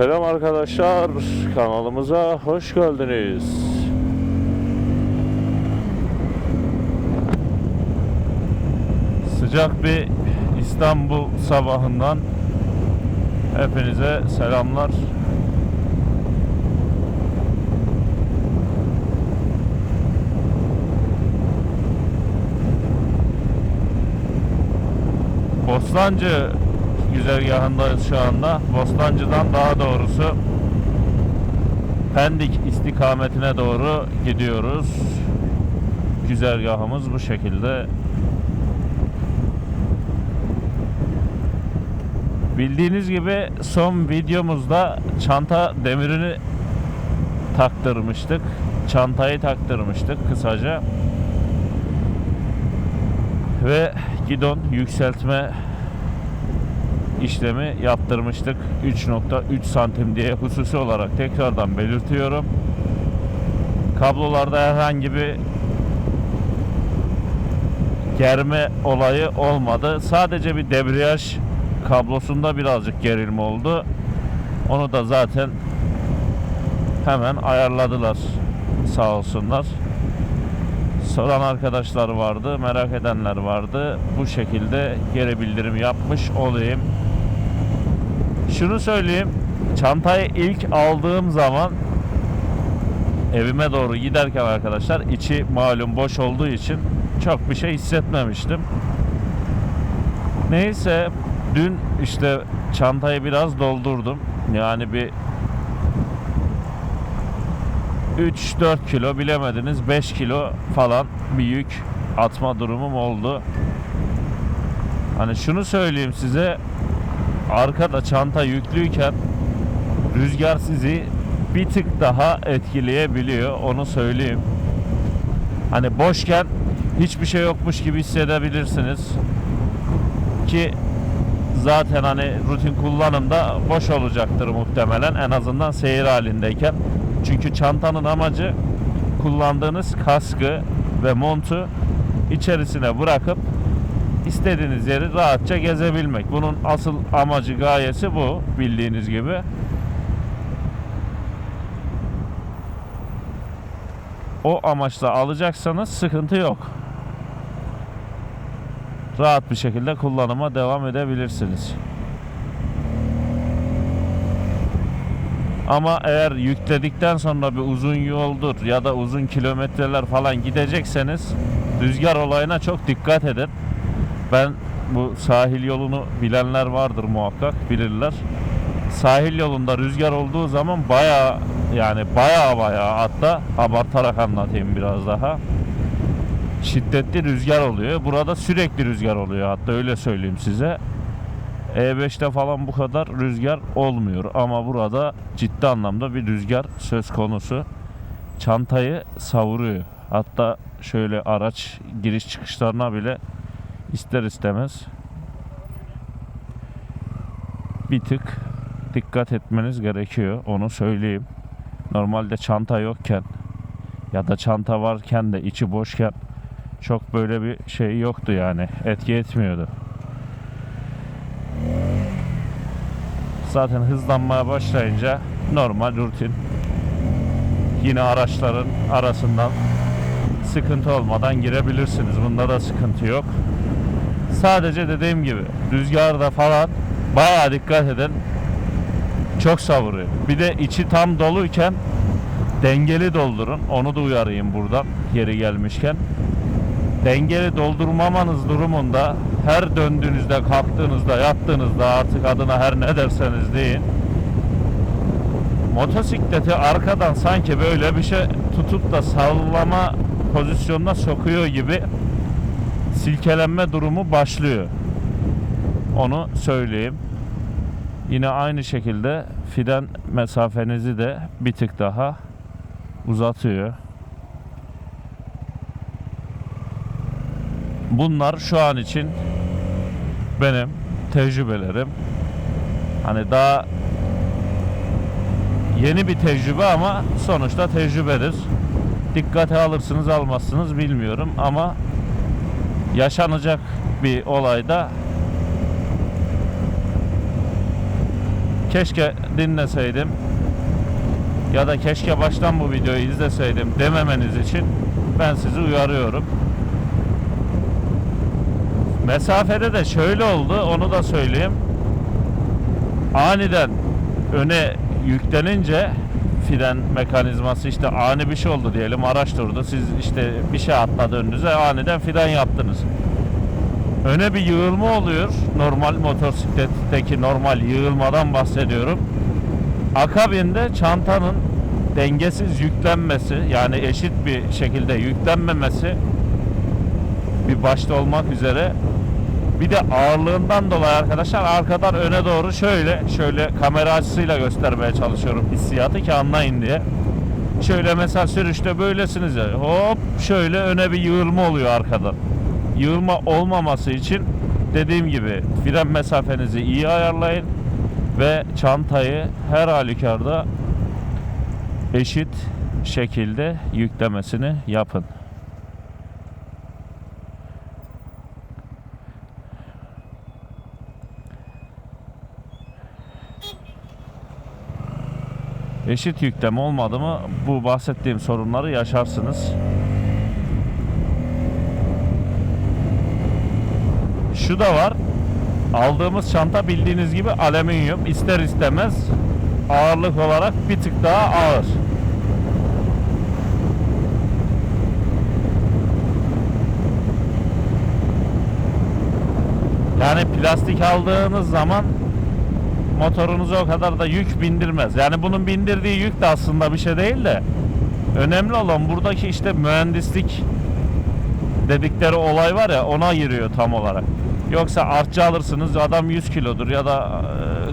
Selam arkadaşlar, kanalımıza hoş geldiniz. Sıcak bir İstanbul sabahından hepinize selamlar. Bostancı güzergahındayız şu anda. Bostancı'dan daha doğrusu Pendik istikametine doğru gidiyoruz. Güzergahımız bu şekilde. Bildiğiniz gibi son videomuzda çanta demirini taktırmıştık. Çantayı taktırmıştık kısaca. Ve gidon yükseltme işlemi yaptırmıştık. 3.3 santim diye hususi olarak tekrardan belirtiyorum. Kablolarda herhangi bir germe olayı olmadı. Sadece bir debriyaj kablosunda birazcık gerilme oldu. Onu da zaten hemen ayarladılar sağ olsunlar. Soran arkadaşlar vardı, merak edenler vardı. Bu şekilde geri bildirim yapmış olayım. Şunu söyleyeyim. Çantayı ilk aldığım zaman evime doğru giderken arkadaşlar içi malum boş olduğu için çok bir şey hissetmemiştim. Neyse dün işte çantayı biraz doldurdum. Yani bir 3-4 kilo bilemediniz 5 kilo falan bir yük atma durumum oldu. Hani şunu söyleyeyim size arkada çanta yüklüyken rüzgar sizi bir tık daha etkileyebiliyor onu söyleyeyim. Hani boşken hiçbir şey yokmuş gibi hissedebilirsiniz. Ki zaten hani rutin kullanımda boş olacaktır muhtemelen en azından seyir halindeyken. Çünkü çantanın amacı kullandığınız kaskı ve montu içerisine bırakıp istediğiniz yeri rahatça gezebilmek. Bunun asıl amacı gayesi bu bildiğiniz gibi. O amaçla alacaksanız sıkıntı yok. Rahat bir şekilde kullanıma devam edebilirsiniz. Ama eğer yükledikten sonra bir uzun yoldur ya da uzun kilometreler falan gidecekseniz rüzgar olayına çok dikkat edin. Ben bu sahil yolunu bilenler vardır muhakkak bilirler. Sahil yolunda rüzgar olduğu zaman baya yani baya baya hatta abartarak anlatayım biraz daha. Şiddetli rüzgar oluyor. Burada sürekli rüzgar oluyor hatta öyle söyleyeyim size. E5'te falan bu kadar rüzgar olmuyor ama burada ciddi anlamda bir rüzgar söz konusu. Çantayı savuruyor. Hatta şöyle araç giriş çıkışlarına bile ister istemez bir tık dikkat etmeniz gerekiyor. Onu söyleyeyim. Normalde çanta yokken ya da çanta varken de içi boşken çok böyle bir şey yoktu yani. Etki etmiyordu. Zaten hızlanmaya başlayınca normal rutin. Yine araçların arasından sıkıntı olmadan girebilirsiniz. Bunda da sıkıntı yok. Sadece dediğim gibi rüzgarda falan bayağı dikkat edin. Çok savuruyor. Bir de içi tam doluyken dengeli doldurun. Onu da uyarayım buradan yeri gelmişken. Dengeli doldurmamanız durumunda her döndüğünüzde, kalktığınızda, yattığınızda artık adına her ne derseniz deyin. Motosikleti arkadan sanki böyle bir şey tutup da sallama pozisyonuna sokuyor gibi silkelenme durumu başlıyor. Onu söyleyeyim. Yine aynı şekilde fren mesafenizi de bir tık daha uzatıyor. Bunlar şu an için benim tecrübelerim. Hani daha yeni bir tecrübe ama sonuçta tecrübedir. Dikkate alırsınız almazsınız bilmiyorum ama yaşanacak bir olayda keşke dinleseydim ya da keşke baştan bu videoyu izleseydim dememeniz için ben sizi uyarıyorum. Mesafede de şöyle oldu onu da söyleyeyim. Aniden öne yüklenince fren mekanizması işte ani bir şey oldu diyelim araç durdu. Siz işte bir şey atladı önünüze aniden fren yaptınız. Öne bir yığılma oluyor. Normal motosikletteki normal yığılmadan bahsediyorum. Akabinde çantanın dengesiz yüklenmesi yani eşit bir şekilde yüklenmemesi bir başta olmak üzere bir de ağırlığından dolayı arkadaşlar arkadan öne doğru şöyle şöyle kamera açısıyla göstermeye çalışıyorum hissiyatı ki anlayın diye. Şöyle mesela sürüşte böylesiniz ya hop şöyle öne bir yığılma oluyor arkadan. Yığılma olmaması için dediğim gibi fren mesafenizi iyi ayarlayın ve çantayı her halükarda eşit şekilde yüklemesini yapın. Eşit yükleme olmadı mı bu bahsettiğim sorunları yaşarsınız. Şu da var. Aldığımız çanta bildiğiniz gibi alüminyum. İster istemez ağırlık olarak bir tık daha ağır. Yani plastik aldığınız zaman motorunuza o kadar da yük bindirmez. Yani bunun bindirdiği yük de aslında bir şey değil de önemli olan buradaki işte mühendislik dedikleri olay var ya ona giriyor tam olarak. Yoksa artçı alırsınız adam 100 kilodur ya da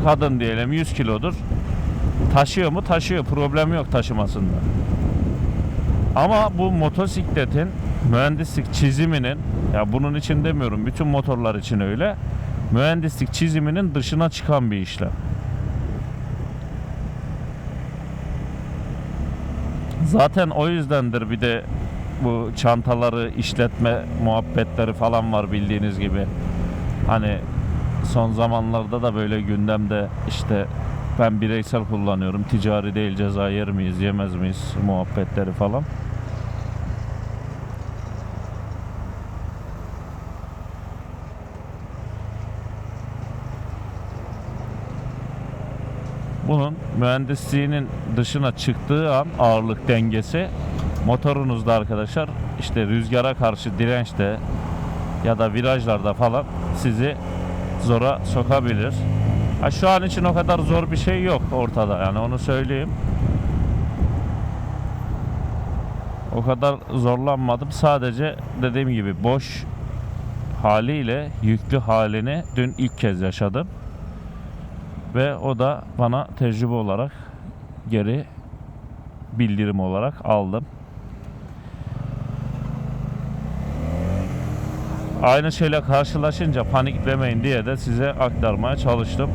e, kadın diyelim 100 kilodur. Taşıyor mu? Taşıyor. Problem yok taşımasında. Ama bu motosikletin mühendislik çiziminin ya bunun için demiyorum bütün motorlar için öyle. Mühendislik çiziminin dışına çıkan bir işlem. Zaten o yüzdendir bir de bu çantaları işletme muhabbetleri falan var bildiğiniz gibi. Hani son zamanlarda da böyle gündemde işte ben bireysel kullanıyorum ticari değil ceza yer miyiz yemez miyiz muhabbetleri falan. Bunun mühendisliğinin dışına çıktığı an ağırlık dengesi motorunuzda arkadaşlar işte rüzgara karşı dirençte ya da virajlarda falan sizi zora sokabilir. Ha, şu an için o kadar zor bir şey yok ortada yani onu söyleyeyim. O kadar zorlanmadım. Sadece dediğim gibi boş haliyle yüklü halini dün ilk kez yaşadım. Ve o da bana tecrübe olarak geri bildirim olarak aldım. Aynı şeyle karşılaşınca paniklemeyin diye de size aktarmaya çalıştım.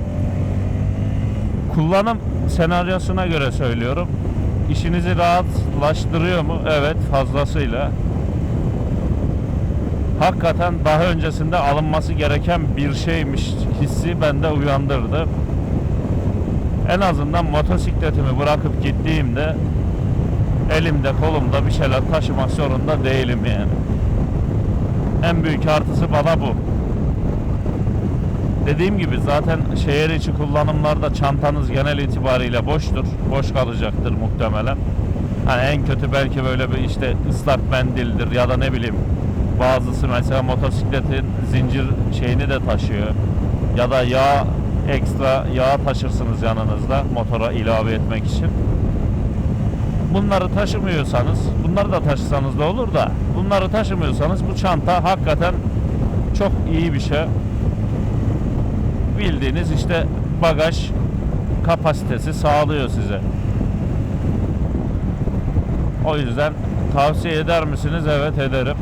Kullanım senaryosuna göre söylüyorum. İşinizi rahatlaştırıyor mu? Evet fazlasıyla. Hakikaten daha öncesinde alınması gereken bir şeymiş hissi bende uyandırdı. En azından motosikletimi bırakıp gittiğimde elimde kolumda bir şeyler taşımak zorunda değilim yani. En büyük artısı bana bu. Dediğim gibi zaten şehir içi kullanımlarda çantanız genel itibariyle boştur. Boş kalacaktır muhtemelen. Hani en kötü belki böyle bir işte ıslak mendildir ya da ne bileyim bazısı mesela motosikletin zincir şeyini de taşıyor. Ya da yağ ekstra yağ taşırsınız yanınızda motora ilave etmek için. Bunları taşımıyorsanız, bunları da taşısanız da olur da bunları taşımıyorsanız bu çanta hakikaten çok iyi bir şey. Bildiğiniz işte bagaj kapasitesi sağlıyor size. O yüzden tavsiye eder misiniz? Evet ederim.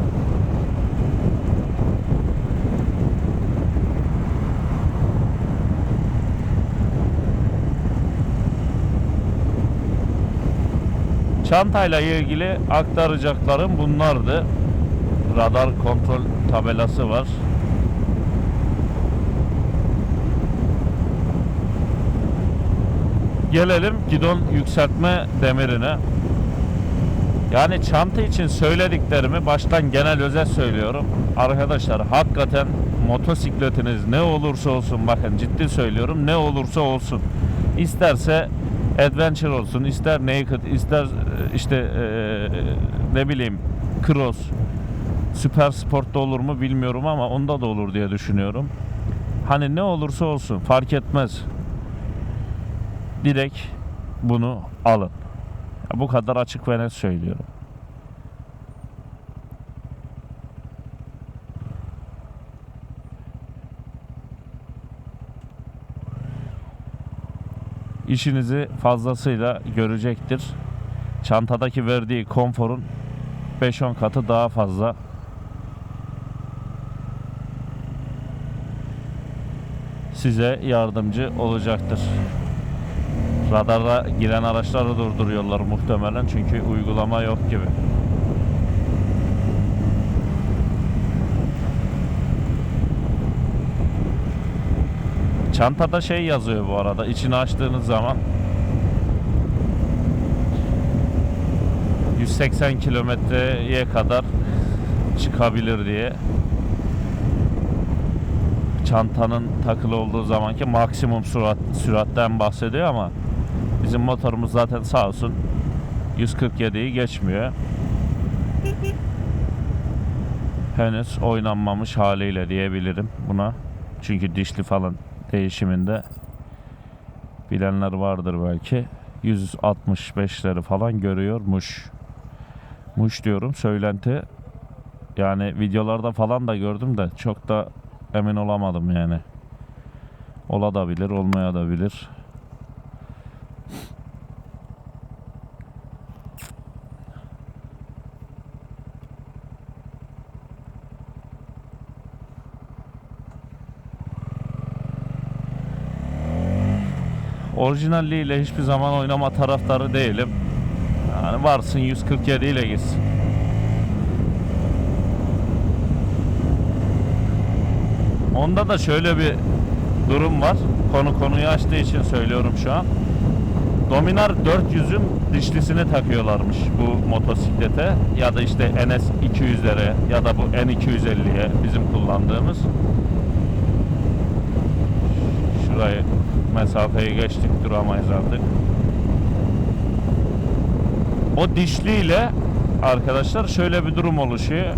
Çantayla ilgili aktaracaklarım bunlardı. Radar kontrol tabelası var. gelelim gidon yükseltme demirine. Yani çanta için söylediklerimi baştan genel özet söylüyorum. Arkadaşlar hakikaten motosikletiniz ne olursa olsun bakın ciddi söylüyorum ne olursa olsun. İsterse adventure olsun, ister naked, ister e, işte e, ne bileyim cross, süper sportta olur mu bilmiyorum ama onda da olur diye düşünüyorum. Hani ne olursa olsun fark etmez. Direkt bunu alın. Bu kadar açık ve net söylüyorum. İşinizi fazlasıyla görecektir. Çantadaki verdiği konforun 5-10 katı daha fazla. Size yardımcı olacaktır. Radara giren araçları durduruyorlar muhtemelen çünkü uygulama yok gibi. Çantada şey yazıyor bu arada içini açtığınız zaman 180 kilometreye kadar çıkabilir diye çantanın takılı olduğu zamanki maksimum sürat süratten bahsediyor ama bizim motorumuz zaten sağ olsun 147'yi geçmiyor. Henüz oynanmamış haliyle diyebilirim buna. Çünkü dişli falan değişiminde bilenler vardır belki. 165'leri falan görüyormuş. Muş diyorum söylenti. Yani videolarda falan da gördüm de çok da emin olamadım yani. Ola da bilir, olmaya da bilir. Orijinalliğiyle hiçbir zaman oynama taraftarı değilim. Yani varsın 147 ile gitsin. Onda da şöyle bir durum var. Konu konuyu açtığı için söylüyorum şu an. Dominar 400'ün dişlisini takıyorlarmış bu motosiklete ya da işte NS 200'lere ya da bu N250'ye bizim kullandığımız. Şurayı mesafeyi geçtik duramayız artık. O dişliyle arkadaşlar şöyle bir durum oluşuyor.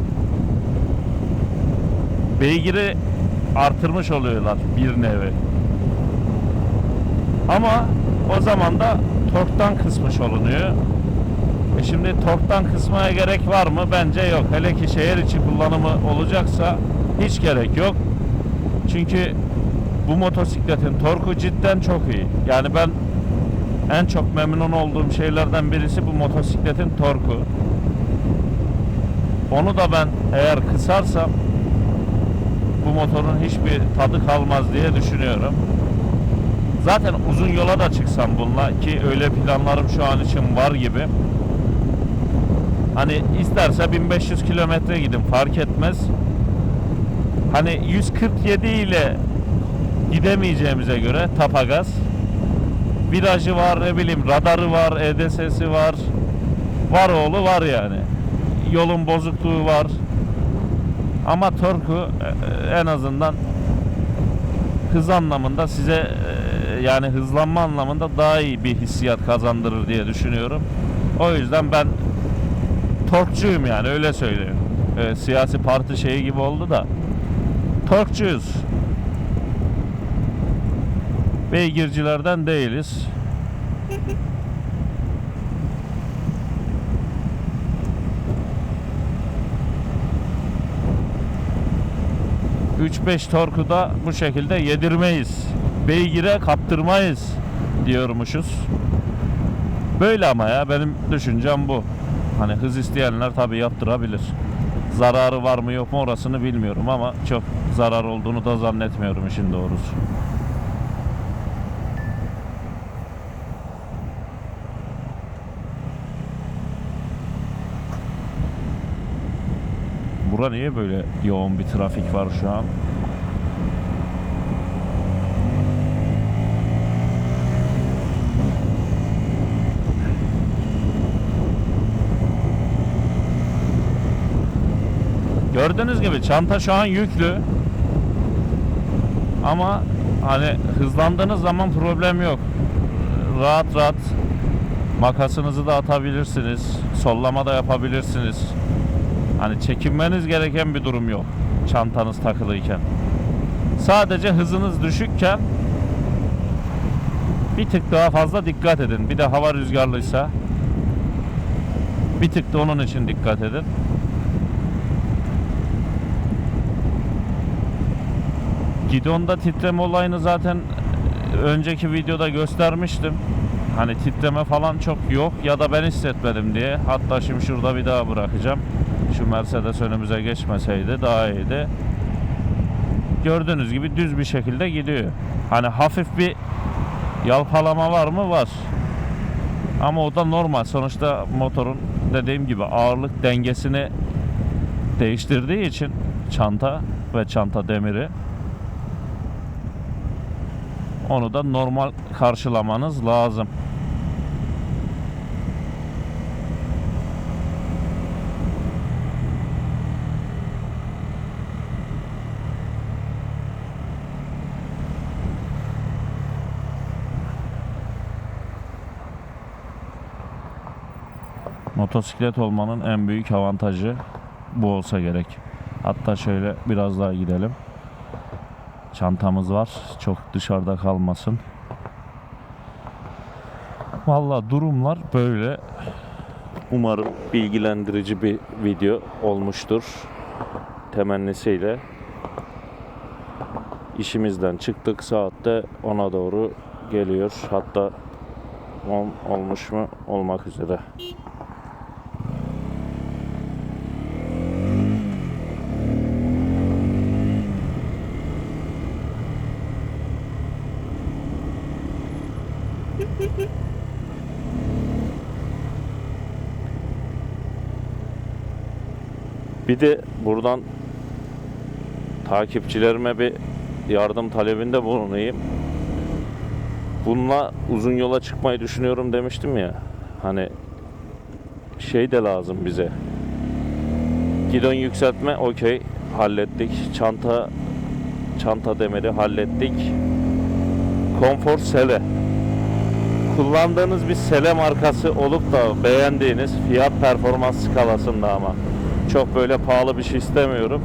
Beygiri artırmış oluyorlar bir nevi. Ama o zaman da torktan kısmış olunuyor. E şimdi torktan kısmaya gerek var mı? Bence yok. Hele ki şehir içi kullanımı olacaksa hiç gerek yok. Çünkü bu motosikletin torku cidden çok iyi. Yani ben en çok memnun olduğum şeylerden birisi bu motosikletin torku. Onu da ben eğer kısarsam bu motorun hiçbir tadı kalmaz diye düşünüyorum. Zaten uzun yola da çıksam bununla ki öyle planlarım şu an için var gibi. Hani isterse 1500 kilometre gidin fark etmez. Hani 147 ile gidemeyeceğimize göre tapagaz virajı var ne bileyim radarı var EDS'si var var oğlu var yani yolun bozukluğu var ama torku e, en azından hız anlamında size e, yani hızlanma anlamında daha iyi bir hissiyat kazandırır diye düşünüyorum. O yüzden ben torkçuyum yani öyle söyleyeyim. E, siyasi parti şeyi gibi oldu da torkçuyuz. Beygircilerden değiliz. Üç beş torku da bu şekilde yedirmeyiz. Beygire kaptırmayız diyormuşuz. Böyle ama ya benim düşüncem bu. Hani hız isteyenler tabi yaptırabilir. Zararı var mı yok mu orasını bilmiyorum ama çok zarar olduğunu da zannetmiyorum işin doğrusu. Burada niye böyle yoğun bir trafik var şu an? Gördüğünüz gibi çanta şu an yüklü. Ama hani hızlandığınız zaman problem yok. Rahat rahat makasınızı da atabilirsiniz. Sollama da yapabilirsiniz. Hani çekinmeniz gereken bir durum yok çantanız takılıyken. Sadece hızınız düşükken bir tık daha fazla dikkat edin. Bir de hava rüzgarlıysa bir tık da onun için dikkat edin. Gidonda titreme olayını zaten e, önceki videoda göstermiştim. Hani titreme falan çok yok ya da ben hissetmedim diye. Hatta şimdi şurada bir daha bırakacağım. Şu Mercedes önümüze geçmeseydi daha iyiydi. Gördüğünüz gibi düz bir şekilde gidiyor. Hani hafif bir yalpalama var mı? Var. Ama o da normal. Sonuçta motorun dediğim gibi ağırlık dengesini değiştirdiği için çanta ve çanta demiri onu da normal karşılamanız lazım. Motosiklet olmanın en büyük avantajı bu olsa gerek. Hatta şöyle biraz daha gidelim. Çantamız var. Çok dışarıda kalmasın. Valla durumlar böyle. Umarım bilgilendirici bir video olmuştur. Temennisiyle. İşimizden çıktık. Saatte 10'a doğru geliyor. Hatta 10 olmuş mu? Olmak üzere. Bir de buradan takipçilerime bir yardım talebinde bulunayım. Bununla uzun yola çıkmayı düşünüyorum demiştim ya. Hani şey de lazım bize. Gidon yükseltme okey hallettik. Çanta çanta demiri hallettik. Konfor sele. Kullandığınız bir sele markası olup da beğendiğiniz fiyat performans skalasında ama çok böyle pahalı bir şey istemiyorum.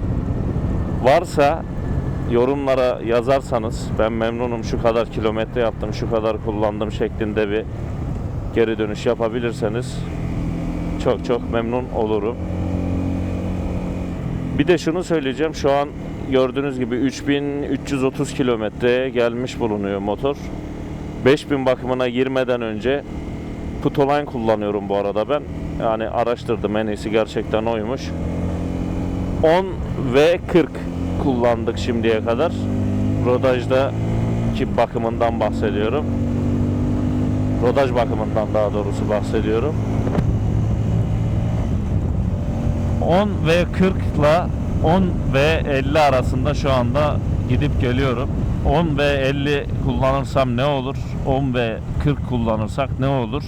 Varsa yorumlara yazarsanız ben memnunum şu kadar kilometre yaptım şu kadar kullandım şeklinde bir geri dönüş yapabilirseniz çok çok memnun olurum. Bir de şunu söyleyeceğim şu an gördüğünüz gibi 3330 kilometreye gelmiş bulunuyor motor. 5000 bakımına girmeden önce Putoline kullanıyorum bu arada ben. Yani araştırdım en iyisi gerçekten oymuş. 10 ve 40 kullandık şimdiye kadar. Rodajda ki bakımından bahsediyorum. Rodaj bakımından daha doğrusu bahsediyorum. 10 ve 40 ile 10 ve 50 arasında şu anda gidip geliyorum. 10 ve 50 kullanırsam ne olur? 10 ve 40 kullanırsak ne olur?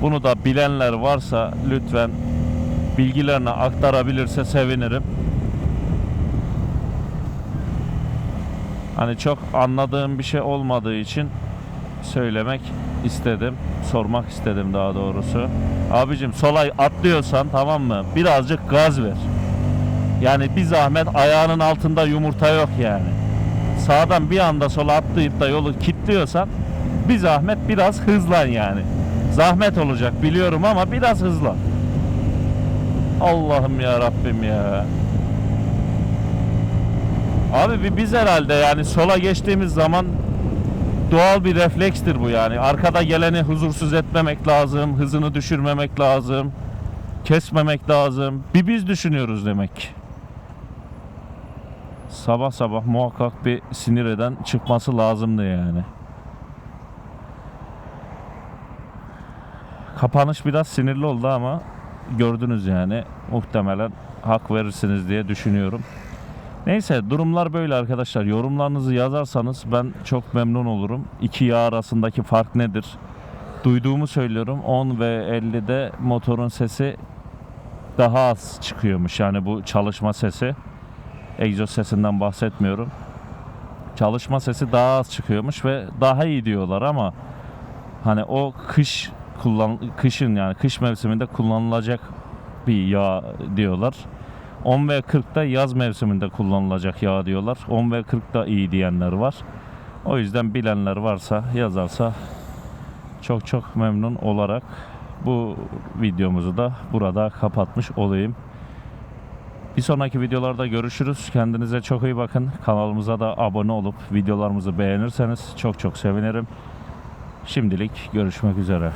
Bunu da bilenler varsa lütfen bilgilerini aktarabilirse sevinirim. Hani çok anladığım bir şey olmadığı için söylemek istedim. Sormak istedim daha doğrusu. Abicim sola atlıyorsan tamam mı? Birazcık gaz ver. Yani bir zahmet ayağının altında yumurta yok yani. Sağdan bir anda sola atlayıp da yolu kilitliyorsan bir zahmet biraz hızlan yani. Zahmet olacak biliyorum ama biraz hızlan. Allah'ım ya Rabbim ya. Abi bir biz herhalde yani sola geçtiğimiz zaman doğal bir reflekstir bu yani. Arkada geleni huzursuz etmemek lazım, hızını düşürmemek lazım, kesmemek lazım. Bir biz düşünüyoruz demek. Sabah sabah muhakkak bir sinir eden çıkması lazımdı yani. Kapanış biraz sinirli oldu ama gördünüz yani muhtemelen hak verirsiniz diye düşünüyorum. Neyse durumlar böyle arkadaşlar. Yorumlarınızı yazarsanız ben çok memnun olurum. İki yağ arasındaki fark nedir? Duyduğumu söylüyorum. 10 ve 50'de motorun sesi daha az çıkıyormuş. Yani bu çalışma sesi. Egzoz sesinden bahsetmiyorum. Çalışma sesi daha az çıkıyormuş ve daha iyi diyorlar ama hani o kış kullan kışın yani kış mevsiminde kullanılacak bir yağ diyorlar. 10 ve 40'da yaz mevsiminde kullanılacak yağ diyorlar. 10 ve 40'da iyi diyenler var. O yüzden bilenler varsa yazarsa çok çok memnun olarak bu videomuzu da burada kapatmış olayım. Bir sonraki videolarda görüşürüz. Kendinize çok iyi bakın. Kanalımıza da abone olup videolarımızı beğenirseniz çok çok sevinirim. Şimdilik görüşmek üzere.